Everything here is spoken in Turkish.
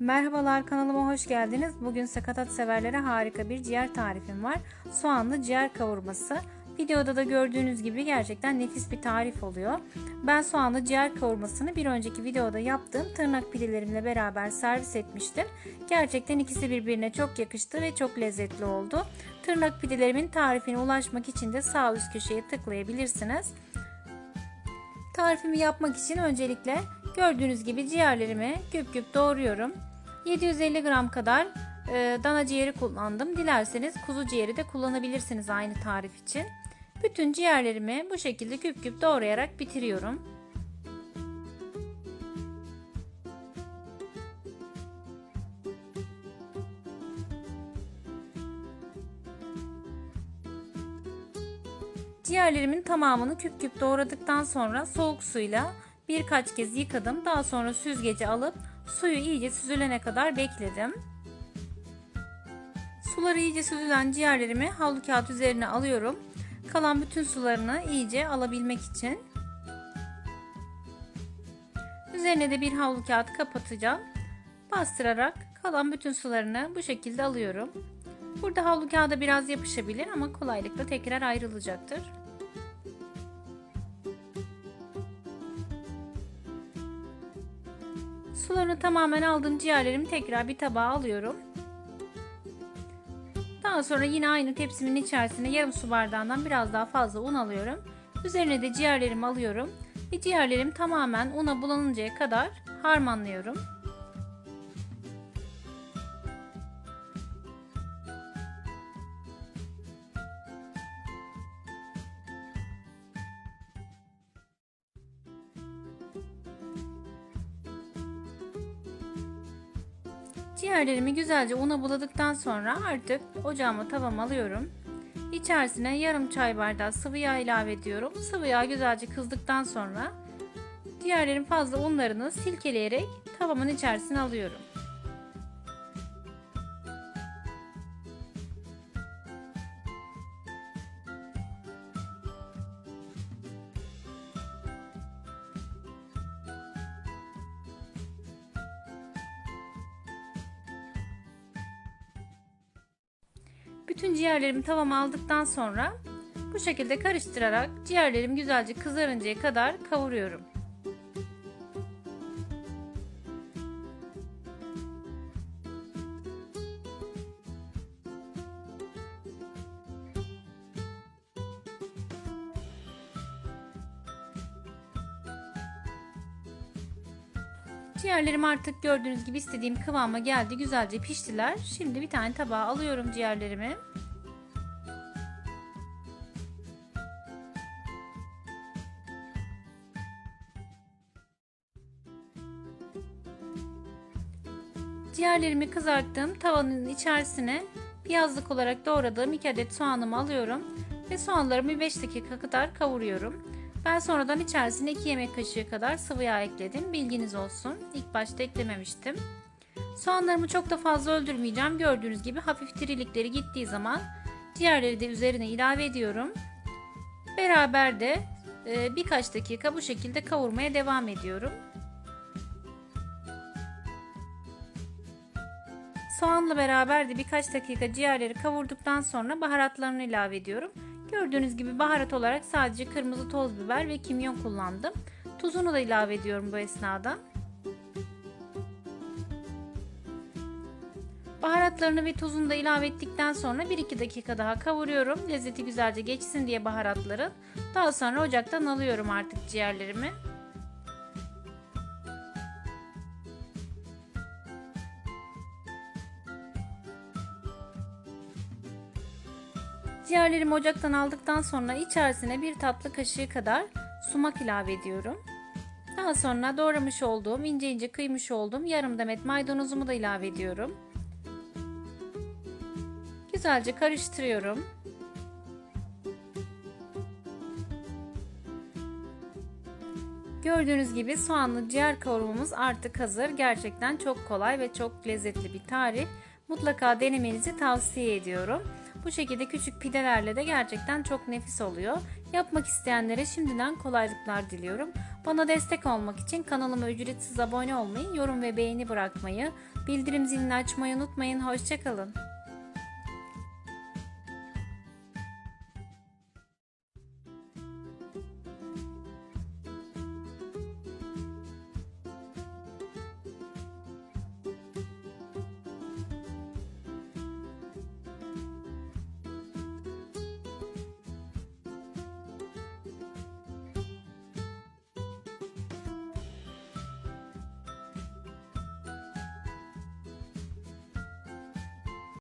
Merhabalar kanalıma hoş geldiniz. Bugün sakatat severlere harika bir ciğer tarifim var. Soğanlı ciğer kavurması. Videoda da gördüğünüz gibi gerçekten nefis bir tarif oluyor. Ben soğanlı ciğer kavurmasını bir önceki videoda yaptığım tırnak pidelerimle beraber servis etmiştim. Gerçekten ikisi birbirine çok yakıştı ve çok lezzetli oldu. Tırnak pidelerimin tarifine ulaşmak için de sağ üst köşeye tıklayabilirsiniz. Tarifimi yapmak için öncelikle gördüğünüz gibi ciğerlerimi küp küp doğruyorum. 750 gram kadar e, dana ciğeri kullandım. Dilerseniz kuzu ciğeri de kullanabilirsiniz aynı tarif için. Bütün ciğerlerimi bu şekilde küp küp doğrayarak bitiriyorum. Ciğerlerimin tamamını küp küp doğradıktan sonra soğuk suyla birkaç kez yıkadım. Daha sonra süzgeci alıp suyu iyice süzülene kadar bekledim. Suları iyice süzülen ciğerlerimi havlu kağıt üzerine alıyorum. Kalan bütün sularını iyice alabilmek için. Üzerine de bir havlu kağıt kapatacağım. Bastırarak kalan bütün sularını bu şekilde alıyorum. Burada havlu kağıda biraz yapışabilir ama kolaylıkla tekrar ayrılacaktır. Sularını tamamen aldığım ciğerlerimi tekrar bir tabağa alıyorum. Daha sonra yine aynı tepsimin içerisine yarım su bardağından biraz daha fazla un alıyorum. Üzerine de ciğerlerimi alıyorum ve ciğerlerim tamamen una bulanıncaya kadar harmanlıyorum. Ciğerlerimi güzelce una buladıktan sonra artık ocağıma tavam alıyorum. İçerisine yarım çay bardağı sıvı yağ ilave ediyorum. Sıvı yağ güzelce kızdıktan sonra ciğerlerin fazla unlarını silkeleyerek tavamın içerisine alıyorum. Bütün ciğerlerimi tavama aldıktan sonra bu şekilde karıştırarak ciğerlerim güzelce kızarıncaya kadar kavuruyorum. Ciğerlerim artık gördüğünüz gibi istediğim kıvama geldi. Güzelce piştiler. Şimdi bir tane tabağa alıyorum ciğerlerimi. Ciğerlerimi kızarttığım tavanın içerisine piyazlık olarak doğradığım 2 adet soğanımı alıyorum ve soğanlarımı 5 dakika kadar kavuruyorum. Ben sonradan içerisine 2 yemek kaşığı kadar sıvı yağ ekledim. Bilginiz olsun. İlk başta eklememiştim. Soğanlarımı çok da fazla öldürmeyeceğim. Gördüğünüz gibi hafif dirilikleri gittiği zaman diğerleri de üzerine ilave ediyorum. Beraber de e, birkaç dakika bu şekilde kavurmaya devam ediyorum. Soğanla beraber de birkaç dakika ciğerleri kavurduktan sonra baharatlarını ilave ediyorum. Gördüğünüz gibi baharat olarak sadece kırmızı toz biber ve kimyon kullandım. Tuzunu da ilave ediyorum bu esnada. Baharatlarını ve tuzunu da ilave ettikten sonra 1-2 dakika daha kavuruyorum. Lezzeti güzelce geçsin diye baharatları. Daha sonra ocaktan alıyorum artık ciğerlerimi. Ciğerlerimi ocaktan aldıktan sonra içerisine bir tatlı kaşığı kadar sumak ilave ediyorum. Daha sonra doğramış olduğum, ince ince kıymış olduğum yarım demet maydanozumu da ilave ediyorum. Güzelce karıştırıyorum. Gördüğünüz gibi soğanlı ciğer kavurmamız artık hazır. Gerçekten çok kolay ve çok lezzetli bir tarif. Mutlaka denemenizi tavsiye ediyorum. Bu şekilde küçük pidelerle de gerçekten çok nefis oluyor. Yapmak isteyenlere şimdiden kolaylıklar diliyorum. Bana destek olmak için kanalıma ücretsiz abone olmayı, yorum ve beğeni bırakmayı, bildirim zilini açmayı unutmayın. Hoşçakalın.